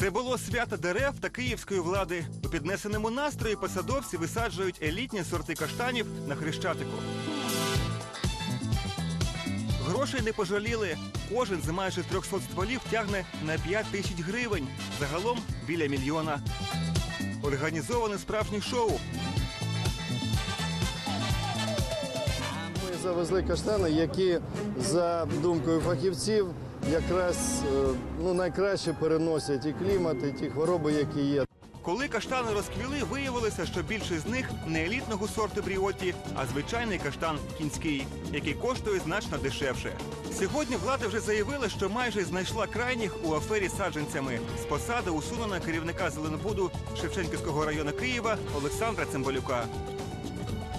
Це було свято дерев та київської влади. У піднесеному настрої посадовці висаджують елітні сорти каштанів на хрещатику. Грошей не пожаліли. Кожен з майже 300 стволів тягне на 5 тисяч гривень. Загалом біля мільйона. Організоване справжнє шоу. Ми завезли каштани, які, за думкою фахівців, якраз е, ну, найкраще переносять і клімат, і ті хвороби, які є. Коли каштани розквіли, виявилося, що більшість з них не елітного сорту бріоті, а звичайний каштан кінський, який коштує значно дешевше. Сьогодні влада вже заявила, що майже знайшла крайніх у афері з саджанцями. З посади усунена керівника Зеленбуду Шевченківського району Києва Олександра Цимбалюка.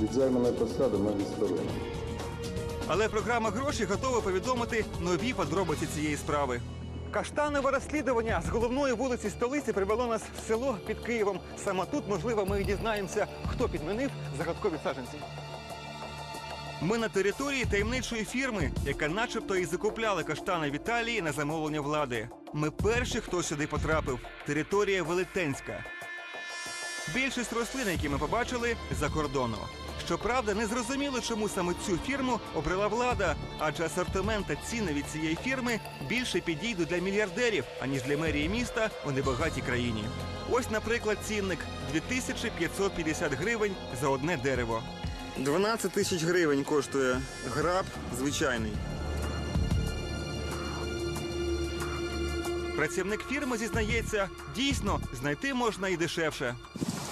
Від займаної посади ми відсторонені. Але програма гроші готова повідомити нові подробиці цієї справи. Каштанове розслідування з головної вулиці столиці привело нас в село під Києвом. Саме тут, можливо, ми і дізнаємося, хто підмінив загадкові саджанці. Ми на території таємничої фірми, яка начебто і закупляла каштани в Італії на замовлення влади. Ми перші, хто сюди потрапив. Територія Велетенська. Більшість рослин, які ми побачили, за кордону. Щоправда, не зрозуміло, чому саме цю фірму обрала влада, адже асортимент та ціни від цієї фірми більше підійдуть для мільярдерів, аніж для мерії міста у небагатій країні. Ось, наприклад, цінник 2550 гривень за одне дерево. 12 тисяч гривень коштує граб звичайний. Працівник фірми зізнається, дійсно знайти можна і дешевше.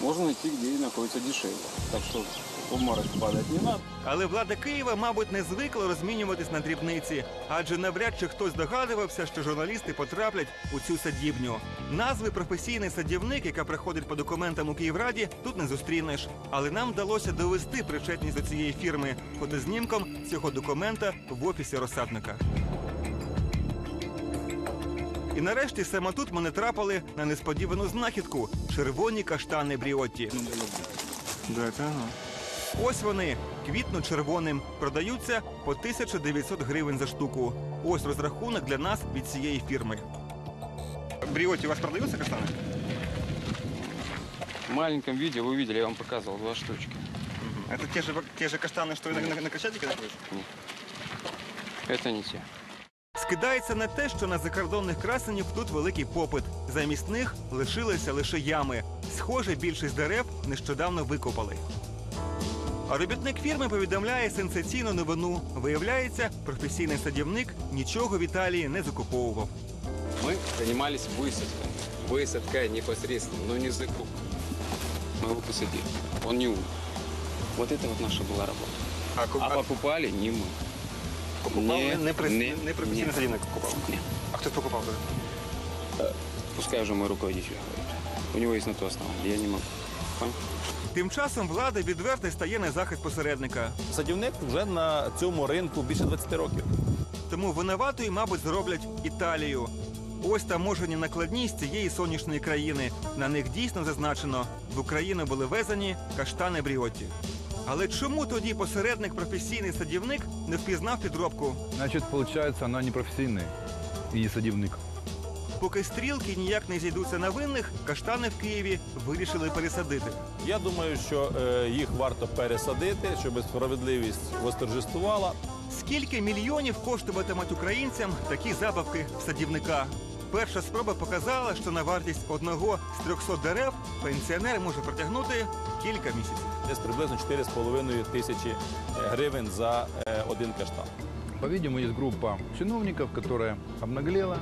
Можно найти, где находится дешевле. Так в обморок падать не надо. Але влада Києва, мабуть, не звикла розмінюватись на дрібниці, адже навряд чи хтось догадувався, що журналісти потраплять у цю садібню. Назви професійний садівник, яка приходить по документам у Київраді, тут не зустрінеш. Але нам вдалося довести причетність до цієї фірми фотознімком цього документа в офісі розсадника. І нарешті саме тут ми не трапили на несподівану знахідку червоні каштани бріотті. Да, це воно. Ось вони квітно червоним продаються по 1900 гривень за штуку. Ось розрахунок для нас від цієї фірми. Бріоті, у вас продаються каштани? В маленьком виде вы видели, я вам показывал два штучки. Это те же, те же каштани, що і на, на, на Крещатике знаходиш? Это не те. Скидається на те, що на закордонних красенів тут великий попит. Замість них лишилися лише ями. Схоже, більшість дерев нещодавно викопали. А робітник фірми повідомляє сенсаційну новину. Виявляється, професійний садівник нічого в Італії не закуповував. Мы занимались высадкой. Высадка непосредственно, но не закуп. Мы его посадили. Он не умер. Вот это вот наша была работа. А, ку- А а покупали не мы. покупав не- не, не, при- не- не професійний садівник покупав. Нет. А хтось покупав тоді? Пускай уже мой руководитель говорит. У него есть на то основание. Я не могу. Понял? Тим часом влада відверто стає на захист посередника. Садівник вже на цьому ринку більше 20 років. Тому винуватою, мабуть, зроблять Італію. Ось таможені накладні з цієї сонячної країни. На них дійсно зазначено, в Україну були везені каштани бріоті. Але чому тоді посередник професійний садівник не впізнав підробку? Значит, получается, она не профессийный и не садівник. Поки стрілки ніяк не зійдуться на винних, каштани в Києві вирішили пересадити. Я думаю, що е, їх варто пересадити, щоб справедливість восторжествувала. Скільки мільйонів коштуватимуть українцям такі забавки в садівника? Перша спроба показала, що на вартість одного з 300 дерев пенсіонер може протягнути кілька місяців. Десь приблизно 4,5 тисячі е, гривень за е, один каштан. По-видимому, є група чиновників, яка обнаглела